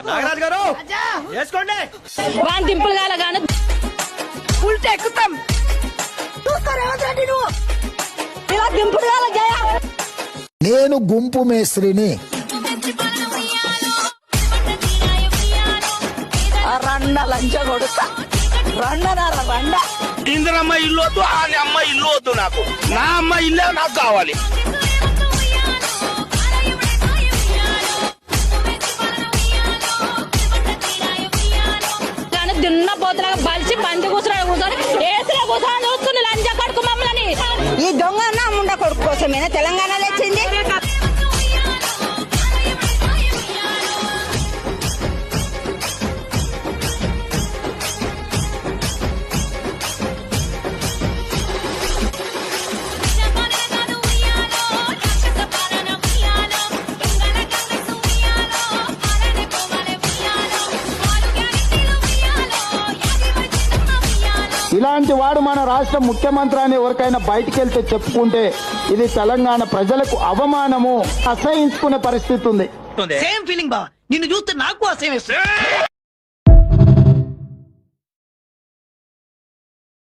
నాగరాజు గారు! వేసుకోండి! వాన్ దింపులు కాల గాను ఉల్టా ఎక్కుతాం. నువ్వు? ఇలా దింపుడు కాల జయ నేను గుంపు మేస్త్రిని. ఆ రండ లంచ కొడుతా. రండనార రండ ఇందిరమ్మ ఇల్లు వద్దు ఆ అమ్మ ఇల్లు వద్దు నాకు. నా అమ్మ ఇల్లే నాకు కావాలి. దున్న పోతులాగా బలిచి పంది కూర్చున్నాడు కూర్చొని ఏసులో కూర్చొని చూస్తుంది లంచ కొడుకు మమ్మల్ని. ఈ దొంగ అన్న ముండ కొడుకు కోసమేనా? తెలంగాణ ఇలాంటి వాడు మన రాష్ట్ర ముఖ్యమంత్రి అని ఎవరికైనా బయటికి వెళ్తే చెప్పుకుంటే ఇది తెలంగాణ ప్రజలకు అవమానము అసహించుకునే పరిస్థితి ఉంది. సేమ్ ఫీలింగ్ బా. నిన్ను చూస్తే నాకు అసేమ్